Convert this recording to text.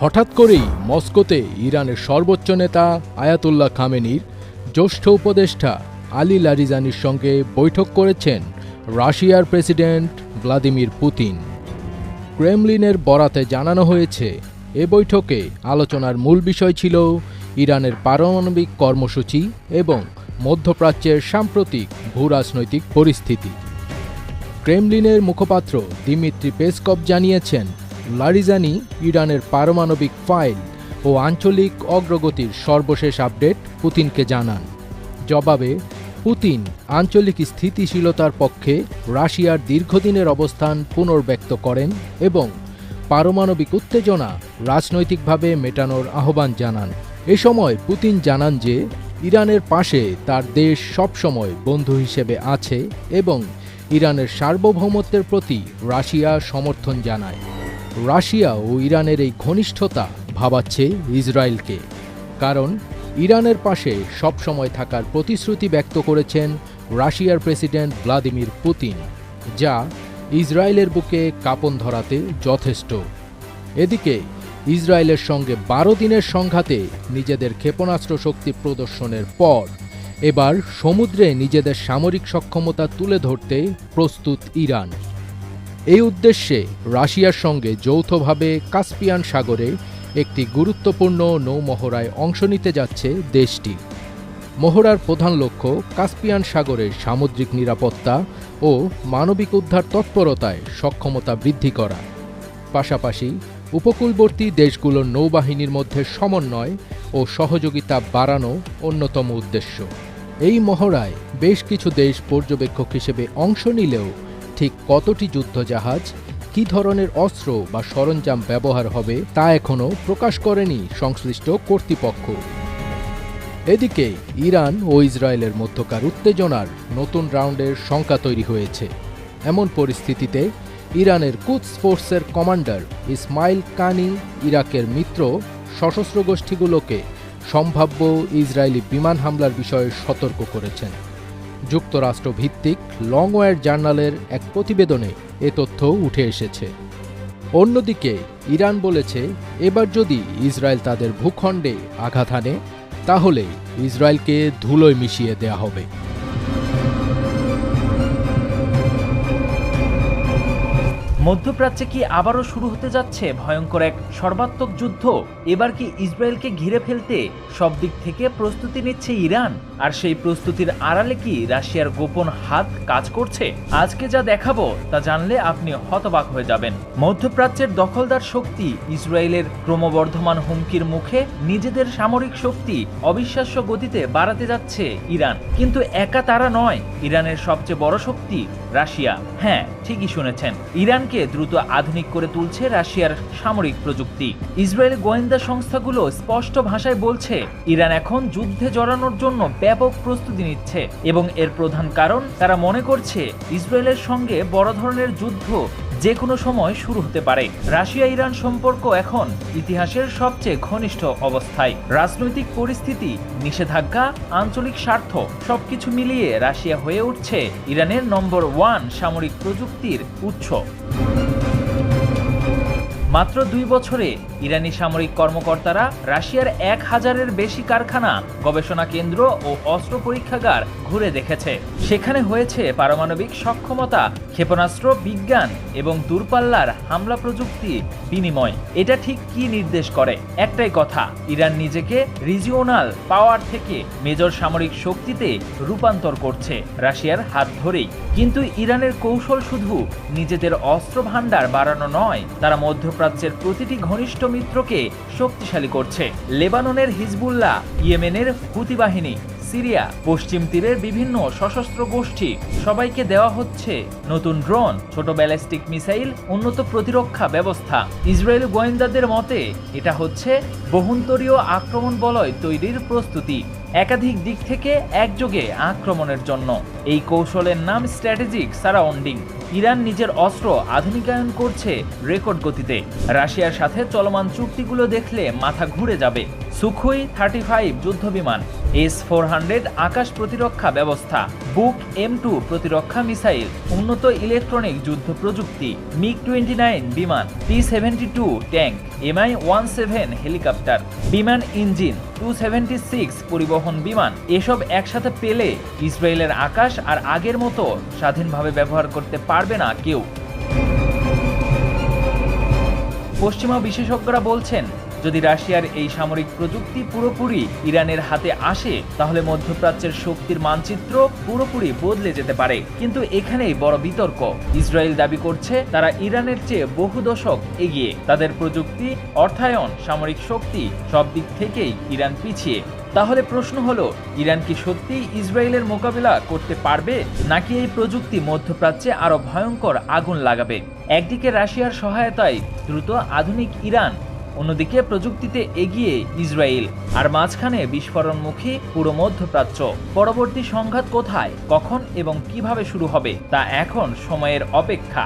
হঠাৎ করেই মস্কোতে ইরানের সর্বোচ্চ নেতা আয়াতুল্লাহ খামেনির জ্যেষ্ঠ উপদেষ্টা আলী লারিজানির সঙ্গে বৈঠক করেছেন রাশিয়ার প্রেসিডেন্ট ভ্লাদিমির পুতিন। ক্রেমলিনের বরাতে জানানো হয়েছে, এ বৈঠকে আলোচনার মূল বিষয় ছিল ইরানের পারমাণবিক কর্মসূচি এবং মধ্যপ্রাচ্যের সাম্প্রতিক ভূরাজনৈতিক পরিস্থিতি। ক্রেমলিনের মুখপাত্র দিমিত্রি পেসকপ জানিয়েছেন লারিজানি ইরানের পারমাণবিক ফাইল ও আঞ্চলিক অগ্রগতির সর্বশেষ আপডেট পুতিনকে জানান। জবাবে, পুতিন আঞ্চলিক স্থিতিশীলতার পক্ষে রাশিয়ার দীর্ঘদিনের অবস্থান পুনর্ব্যক্ত করেন এবং পারমাণবিক উত্তেজনা রাজনৈতিকভাবে মেটানোর আহ্বান জানান। এ সময় পুতিন জানান যে, ইরানের পাশে তার দেশ সবসময় বন্ধু হিসেবে আছে এবং ইরানের সার্বভৌমত্বের প্রতি রাশিয়া সমর্থন জানায়। রাশিয়া ও ইরানের এই ঘনিষ্ঠতা ভাবাচ্ছে ইসরায়েলকে, কারণ ইরানের পাশে সবসময় থাকার প্রতিশ্রুতি ব্যক্ত করেছেন রাশিয়ার প্রেসিডেন্ট ভ্লাদিমির পুতিন, যা ইসরায়েলের বুকে কাপন ধরাতে যথেষ্ট। এদিকে, ইসরায়েলের সঙ্গে বারো দিনের সংঘাতে নিজেদের ক্ষেপণাস্ত্র শক্তি প্রদর্শনের পর এবার সমুদ্রে নিজেদের সামরিক সক্ষমতা তুলে ধরতে প্রস্তুত ইরান। এই উদ্দেশ্যে রাশিয়ার সঙ্গে যৌথভাবে কাস্পিয়ান সাগরে একটি গুরুত্বপূর্ণ নৌমহড়ায় অংশ নিতে যাচ্ছে দেশটি। মহড়ার প্রধান লক্ষ্য কাস্পিয়ান সাগরের সামুদ্রিক নিরাপত্তা ও মানবিক উদ্ধার তৎপরতায় সক্ষমতা বৃদ্ধি করা। পাশাপাশি উপকূলবর্তী দেশগুলোর নৌবাহিনীর মধ্যে সমন্বয় ও সহযোগিতা বাড়ানো অন্যতম উদ্দেশ্য। এই মহড়ায় বেশ কিছু দেশ পর্যবেক্ষক হিসেবে অংশ নিলেও ঠিক কতটি যুদ্ধজাহাজ, কী ধরনের অস্ত্র বা সরঞ্জাম ব্যবহার হবে তা এখনও প্রকাশ করেনি সংশ্লিষ্ট কর্তৃপক্ষ। এদিকে, ইরান ও ইসরায়েলের মধ্যকার উত্তেজনার নতুন রাউন্ডের শঙ্কা তৈরি হয়েছে। এমন পরিস্থিতিতে ইরানের কুদস ফোর্সের কমান্ডার ইসমাইল কানি ইরাকের মিত্র সশস্ত্র গোষ্ঠীগুলোকে সম্ভাব্য ইসরায়েলি বিমান হামলার বিষয়ে সতর্ক করেছেন। যুক্তরাষ্ট্র ভিত্তিক লংওয়্যার জার্নালের এক প্রতিবেদনে এ তথ্য উঠে এসেছে। অন্যদিকে, ইরান বলেছে, এবার যদি ইসরায়েল তাদের ভূখণ্ডে আঘাত আনে তাহলে ইসরায়েলকে ধুলোয় মিশিয়ে দেয়া হবে। মধ্যপ্রাচ্যে কি আবারও শুরু হতে যাচ্ছে ভয়ঙ্কর এক সর্বাত্মক যুদ্ধ? এবার কি ইসরায়েলকে ঘিরে ফেলতে সব দিক থেকে প্রস্তুতি নিচ্ছে ইরান? আর সেই প্রস্তুতির আড়ালে কি রাশিয়ার গোপন হাত কাজ করছে? আজকে যা দেখাবো, তা জানলে আপনি হতবাক হয়ে যাবেন। মধ্যপ্রাচ্যের দখলদার শক্তি ইসরায়েলের ক্রমবর্ধমান হুমকির মুখে নিজেদের সামরিক শক্তি অবিশ্বাস্য গতিতে বাড়াতে যাচ্ছে ইরান। কিন্তু একা তারা নয়, ইরানের সবচেয়ে বড় শক্তি রাশিয়া। হ্যাঁ ঠিকই শুনেছেন। ইরানকে দ্রুত আধুনিক করে তুলছে রাশিয়ার সামরিক প্রযুক্তি। ইসরায়েল গোয়েন্দা সংস্থাগুলো স্পষ্ট ভাষায় বলছে, ইরান এখন যুদ্ধে জড়ানোর জন্য ব্যাপক প্রস্তুতি নিচ্ছে এবং এর প্রধান কারণ তারা মনে করছে, ইসরায়েলের সঙ্গে বড় ধরনের যুদ্ধ যে কোনো সময় শুরু হতে পারে। রাশিয়া ইরান সম্পর্ক এখন ইতিহাসের সবচেয়ে ঘনিষ্ঠ অবস্থায়। রাজনৈতিক পরিস্থিতি, নিষেধাজ্ঞা, আঞ্চলিক স্বার্থ সবকিছু মিলিয়ে রাশিয়া হয়ে উঠছে ইরানের নম্বর ওয়ান সামরিক প্রযুক্তির উৎস। মাত্র দুই বছরে ইরানি সামরিক কর্মকর্তারা রাশিয়ার এক হাজারের বেশি কারখানা, গবেষণা কেন্দ্র ও অস্ত্র পরীক্ষাগার ঘুরে দেখেছে। সেখানে হয়েছে পারমাণবিক সক্ষমতা, ক্ষেপণাস্ত্র বিজ্ঞান এবং দূরপাল্লার হামলা প্রযুক্তি বিনিময়। এটা ঠিক কি নির্দেশ করে? একটাই কথা, ইরান নিজেকে রিজিওনাল পাওয়ার থেকে মেজর সামরিক শক্তিতে রূপান্তর করছে, রাশিয়ার হাত ধরেই। কিন্তু ইরানের কৌশল শুধু নিজেদের অস্ত্র ভাণ্ডার বাড়ানো নয়, তারা মধ্যপ্রাচ্যের প্রতিটি ঘনিষ্ঠ মিত্রকে শক্তিশালী করছে। লেবাননের হিজবুল্লাহ, ইয়েমেনের হুতি বাহিনী, সিরিয়া, পশ্চিম তীরের বিভিন্ন সশস্ত্র গোষ্ঠী। সবাইকে দেওয়া হচ্ছে নতুন ড্রোন, ছোট ব্যালিস্টিক মিসাইল, উন্নত প্রতিরক্ষা ব্যবস্থা। ইসরায়েল গোয়েন্দাদের মতে, এটা হচ্ছে বহন্তরীয় আক্রমণ বলয় তৈরির প্রস্তুতি। একাধিক দিক থেকে একযোগে আক্রমণের জন্য। এই কৌশলের নাম স্ট্র্যাটেজিক সারাউন্ডিং। ইরান নিজের অস্ত্র আধুনিকায়ন করছে রেকর্ড গতিতে। রাশিয়ার সাথে চলমান চুক্তিগুলো দেখলে মাথা ঘুরে যাবে। সুখই থার্টি ফাইভ যুদ্ধবিমান। এস ফোর হান্ড্রেড আকাশ প্রতিরক্ষা ব্যবস্থা, বুক এম টু প্রতিরক্ষা মিসাইল, উন্নত ইলেকট্রনিক যুদ্ধ প্রযুক্তি, মিগ টোয়েন্টি নাইন বিমান T seventy two tank MI one seven helicopter, বিমান ইঞ্জিন টু সেভেন্টি সিক্স পরিবহন বিমান, এসব একসাথে পেলে ইসরায়েলের আকাশ আর আগের মতো স্বাধীনভাবে ব্যবহার করতে পারবে না কেউ। পশ্চিমা বিশেষজ্ঞরা বলছেন যদি রাশিয়ার এই সামরিক প্রযুক্তি পুরোপুরি ইরানের হাতে আসে, তাহলে মধ্যপ্রাচ্যের শক্তির মানচিত্র পুরোপুরি বদলে যেতে পারে। কিন্তু এখানেই বড় বিতর্ক। ইসরায়েল দাবি করছে, তারা ইরানের চেয়ে বহু দশক এগিয়ে। তাদের প্রযুক্তি, অর্থায়ন, সামরিক শক্তি সব দিক থেকেই ইরান পিছিয়ে। তাহলে প্রশ্ন হলো, ইরান কি সত্যিই ইসরায়েলের মোকাবিলা করতে পারবে, নাকি এই প্রযুক্তি মধ্যপ্রাচ্যে আরও ভয়ঙ্কর আগুন লাগাবে? একদিকে রাশিয়ার সহায়তায় দ্রুত আধুনিক ইরান অন্যদিকে প্রযুক্তিতে এগিয়ে ইসরায়েল, আর মাঝখানে বিস্ফোরণমুখী পুরো মধ্যপ্রাচ্য। পরবর্তী সংঘাত কোথায়, কখন এবং কীভাবে শুরু হবে, তা এখন সময়ের অপেক্ষা।